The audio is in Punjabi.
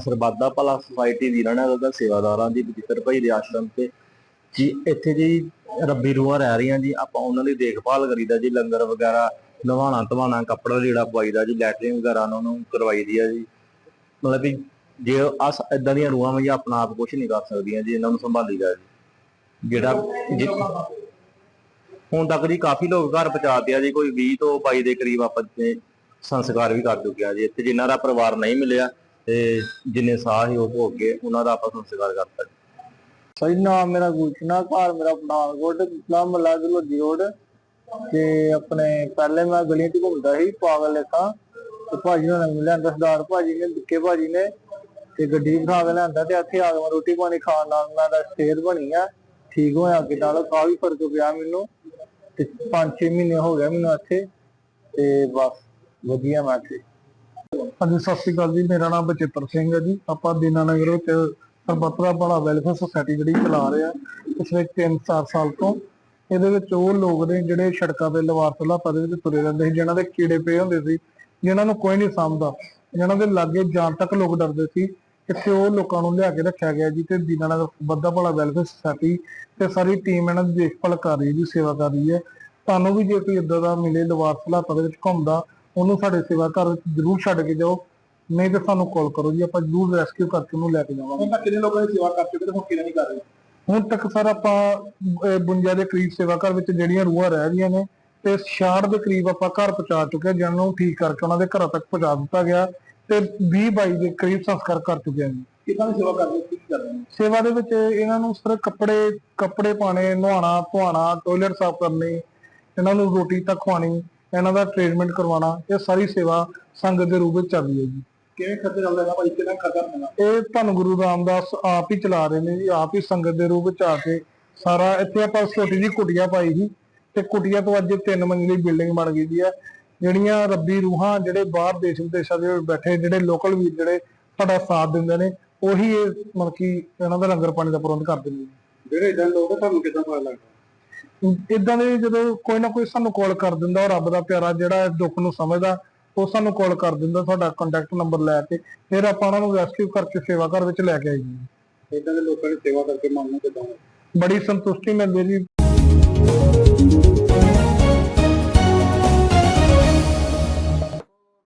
ਸਰਬੱਤ ਦਾ ਭਲਾ ਸੁਸਾਇਟੀ ਵੀਰਾਂ ਨੇ ਉਹਦਾ ਸੇਵਾਦਾਰਾਂ ਦੀ ਬਜਿੱਤਰ ਭਾਈ ਦੇ ਆਸ਼ਰਮ ਤੇ। ਜੀ, ਇੱਥੇ ਜੀ ਰੱਬੀ ਰੂਹਾਂ ਰਹਿ ਰਹੀਆਂ ਜੀ, ਆਪਾਂ ਉਹਨਾਂ ਦੀ ਦੇਖਭਾਲ ਕਰੀਦਾ ਜੀ, ਲੰਗਰ ਵਗੈਰਾ, ਨਵਾਣਾ ਧਵਾਣਾ, ਕੱਪੜਾ ਲੀੜਾ ਪਵਾਈਦਾ ਜੀ, ਲੈਟਰਿੰਗ ਵਗੈਰਾ ਉਹਨਾਂ ਨੂੰ ਕਰਵਾਈ ਆ ਜੀ। ਮਤਲਬ ਵੀ ਜੇ ਅਸ ਇਦਾਂ ਦੀਆਂ ਰੂਹਾਂ ਵੀ ਆਪਣਾ ਆਪ ਕੁਝ ਨਹੀਂ ਕਰ ਸਕਦੀਆਂ ਜੀ, ਇਹਨਾਂ ਨੂੰ ਸੰਭਾਲੀਦਾ ਜੀ। ਜਿਹੜਾ ਹੁਣ ਤੱਕ ਜੀ ਕਾਫੀ ਲੋਕ ਘਰ ਪਹੁੰਚਾਤੇ ਆ ਜੀ, ਕੋਈ 20 ਤੋਂ 22 ਦੇ ਕਰੀਬ ਆਪਾਂ ਸੰਸਕਾਰ ਵੀ ਕਰ ਚੁੱਕਿਆ ਜੀ। ਇੱਥੇ ਜਿਨ੍ਹਾਂ ਦਾ ਪਰਿਵਾਰ ਨਹੀਂ ਮਿਲਿਆ ਤੇ ਜਿੰਨੇ ਸਾਹ ਸੀ ਉਹ ਭੋਗ ਗਏ ਉਹਨਾਂ ਦਾ ਆਪਾਂ ਸੰਸਕਾਰ ਕਰਤਾ ਜੀ ਸਹੀ ਨਾਮ ਮੇਰਾ ਗੁਚਨਾ ਘਰ ਮੇਰਾ ਪਠਾਨਕੋਟ ਇਸਲਾਮ ਮਲਾਦ ਲੋਧੀ ਤੇ ਆਪਣੇ ਪਹਿਲੇ ਮੈਂ ਗਲੀਆਂ 'ਚ ਘੁੰਮਦਾ ਸੀ, ਪਾਗਲ ਲੇਖਾ ਤੇ। ਭਾਜੀ ਨੂੰ ਮਿਲਿਆ ਸਰਦਾਰ, ਭਾਜੀ ਨੇ ਦਿੱਕੇ ਭਾਜੀ ਨੇ। ਤੇ ਗੱਡੀ ਬਿਠਾ ਕੇ ਲਿਆਂਦਾ ਤੇ ਇੱਥੇ ਆ ਕੇ ਮੈਂ ਰੋਟੀ ਪਾਣੀ ਖਾਣ ਨਾਲ ਮੈਂ ਦਾ ਸਿਹਤ ਬਣੀ ਆ। ਠੀਕ ਹੋਇਆ ਅੱਗੇ ਨਾਲ ਕਾਫੀ ਫ਼ਰਕ ਪਿਆ ਮੈਨੂੰ। ਤੇ 5-6 ਮਹੀਨੇ ਹੋ ਗਏ ਮੈਨੂੰ ਇੱਥੇ। ਤੇ ਬਸ, ਵਧੀਆ ਮੈਂ ਇੱਥੇ। ਹਾਂਜੀ, ਸਤਿ ਸ਼੍ਰੀ ਅਕਾਲ ਜੀ। ਮੇਰਾ ਨਾਮ ਬਚਿੱਤਰ ਸਿੰਘ ਹੈ ਜੀ। ਆਪਾਂ ਦੀਨਾਨਗਰ ਵਿੱਚ ਸਰਬੱਤ ਭਲਾ ਵੈਲਫੇਅਰ ਸੁਸਾਇਟੀ ਜਿਹੜੀ ਚਲਾ ਰਹੇ ਆ ਪਿਛਲੇ 3-4 ਸਾਲ ਤੋਂ। ਇਹਦੇ ਵਿੱਚ ਉਹ ਲੋਕ ਨੇ ਜਿਹੜੇ ਸੜਕਾਂ ਤੇ ਲਵਾਰਸ ਲਾਪਾ ਦੇ ਵਿੱਚ ਤੁਰੇ ਰਹਿੰਦੇ ਸੀ, ਜਿਨ੍ਹਾਂ ਦੇ ਕੀੜੇ ਪਏ ਹੁੰਦੇ ਸੀ, ਜਿਨ੍ਹਾਂ ਨੂੰ ਕੋਈ ਨਹੀਂ ਸਮਝਦਾ। ਜਿਨ੍ਹਾਂ ਦੇ ਲਾਗੇ ਜਾਣ ਤੱਕ ਲੋਕ ਡਰਦੇ ਸੀ। ਇੱਥੇ ਉਹ ਲੋਕਾਂ ਨੂੰ ਲਿਆ ਕੇ ਰੱਖਿਆ ਗਿਆ ਜੀ ਤੇ ਦੀਨਾਨਗਰ ਸਰਬੱਤ ਦਾ ਭਲਾ ਵੈਲਫੇਅਰ ਸੁਸਾਇਟੀ ਤੇ ਸਾਰੀ ਟੀਮ ਇਹਨਾਂ ਦੀ ਦੇਖਭਾਲ ਕਰ ਰਹੀ ਹੈ ਜੀ, ਸੇਵਾ ਕਰ ਰਹੀ ਹੈ। ਤੁਹਾਨੂੰ ਵੀ ਜੇ ਕੋਈ ਇਦਾਂ ਦਾ ਮਿਲੇ ਲਵਾਰਸ ਲਾਪਾ ਦੇ ਵਿੱਚ ਘੁੰਮਦਾ ਉਹਨੂੰ ਸਾਡੇ ਸੇਵਾ ਘਰ ਵਿੱਚ ਜ਼ਰੂਰ ਛੱਡ ਕੇ ਜਾਓ। ਨਹੀਂ ਤਾਂ ਸਾਨੂੰ ਕਾਲ ਕਰੋ ਜੀ ਆਪਾਂ ਜ਼ਰੂਰ ਰੈਸਕਿਊ ਕਰਕੇ ਉਹਨੂੰ ਲੈ ਕੇ ਜਾਵਾਂਗੇ। ਤੱਕ ਕਿੰਨੇ ਲੋਕਾਂ ਦੀ ਸੇਵਾ ਕਰ ਚੁੱਕੇ ਤੇ ਹੁਣ ਕਿਹਨੇ ਨਹੀਂ ਕਰ ਰਹੇ ਹੁਣ ਤੱਕ ਸਰ ਆਪਾਂ ਅਹ, 52 ਦੇ ਕਰੀਬ ਸੇਵਾ ਘਰ ਵਿੱਚ ਜਿਹੜੀਆਂ ਰੂਹਾਂ ਰਹਿ ਰਹੀਆਂ ਨੇ ਤੇ 66 ਦੇ ਕਰੀਬ ਆਪਾਂ ਘਰ ਪਹੁੰਚਾ ਚੁੱਕੇ ਜਿਨ੍ਹਾਂ ਨੂੰ ਠੀਕ ਕਰਕੇ ਉਹਨਾਂ ਦੇ ਘਰਾਂ ਤੱਕ ਪਹੁੰਚਾ ਦਿੱਤਾ ਗਿਆ ਤੇ 20 22 ਦੇ ਕਰੀਬ ਸੰਸਕਾਰ ਕਰ ਚੁੱਕੇ ਹਾਂ ਕਿੰਨਾ ਦੀ ਸੇਵਾ ਕਰਦੇ ਕੀ ਕਰ ਰਹੇ ਹੋ? ਸੇਵਾ ਦੇ ਵਿੱਚ ਇਹਨਾਂ ਨੂੰ ਸਰ ਕੱਪੜੇ ਕੱਪੜੇ ਪਾਣੇ ਨਹਾਉਣਾ ਧੋਣਾ ਟਾਇਲਟ ਸਾਫ਼ ਕਰਨੀ ਇਹਨਾਂ ਨੂੰ ਰੋਟੀ ਤੱਕ ਖਵਾਉਣੀ ਇਹਨਾਂ ਦਾ ਟ੍ਰੀਟਮੈਂਟ ਕਰਵਾਉਣਾ ਇਹ ਸਾਰੀ ਸੇਵਾ ਸੰਗਤ ਦੇ ਰੂਪ ਵਿੱਚ ਚੱਲ ਰਹੀ ਹੈ ਜੀ। ਕਿਵੇਂ ਖਰਚਾ ਚੱਲਦਾ ਹੈ ਭਾਈ? ਕਿੰਨਾ ਖਰਚਾ ਹੁੰਦਾ? ਇਹ ਧੰਨ ਗੁਰੂ ਰਾਮਦਾਸ ਆਪ ਹੀ ਚਲਾ ਰਹੇ ਨੇ ਜੀ ਆਪ ਹੀ ਸੰਗਤ ਦੇ ਰੂਪ ਵਿੱਚ ਆ ਕੇ ਸਾਰਾ ਇੱਥੇ ਆਪਾਂ ਛੋਟੀ ਜਿਹੀ ਕੁਟੀਆ ਪਾਈ ਸੀ ਤੇ ਕੁਟੀਆ ਤੋਂ ਅੱਜ ਤਿੰਨ ਮੰਜ਼ਲੀ ਬਿਲਡਿੰਗ ਬਣ ਗਈ ਦੀ ਆ ਜਿਹੜੀਆਂ ਰੱਬੀ ਰੂਹਾਂ ਜਿਹੜੇ ਬਾਹਰ ਦੇਸ਼ ਵਿਦੇਸ਼ਾਂ ਦੇ ਬੈਠੇ ਜਿਹੜੇ ਲੋਕਲ ਵੀਰ ਜਿਹੜੇ ਸਾਡਾ ਸਾਥ ਦਿੰਦੇ ਨੇ ਉਹੀ ਇਹ ਮਤਲਬ ਕਿ ਇਹਨਾਂ ਦਾ ਲੰਗਰ ਪਾਣੀ ਦਾ ਪ੍ਰਬੰਧ ਕਰਦੇ ਨੇ। ਜਿਹੜੇ ਇਦਾਂ ਲੋਕ ਤੁਹਾਨੂੰ ਕਿਦਾਂ ਪਤਾ ਲੱਗਦਾ? ਇਦਾਂ ਦੇ ਜਦੋਂ ਕੋਈ ਨਾ ਕੋਈ ਸਾਨੂੰ ਕਾਲ ਕਰ ਦਿੰਦਾ ਉਹ ਰੱਬ ਦਾ ਪਿਆਰਾ ਜਿਹੜਾ ਇਸ ਦੁੱਖ ਨੂੰ ਸਮਝਦਾ ਉਹ ਸਾਨੂੰ ਕਾਲ ਕਰ ਦਿੰਦਾ ਤੁਹਾਡਾ ਕੰਟੈਕਟ ਨੰਬਰ ਲੈ ਕੇ ਫਿਰ ਆਪਾਂ ਉਹਨਾਂ ਨੂੰ ਰੈਸਕਿਊ ਕਰਕੇ ਸੇਵਾ ਘਰ ਵਿੱਚ ਲੈ ਕੇ ਆਈ ਜੀ ਇਦਾਂ ਦੇ ਲੋਕਾਂ ਦੀ ਸੇਵਾ ਕਰਕੇ ਮਨ ਨੂੰ ਕਿਦਾਂ ਬੜੀ ਸੰਤੁਸ਼ਟੀ ਮਿਲਦੀ ਜੀ।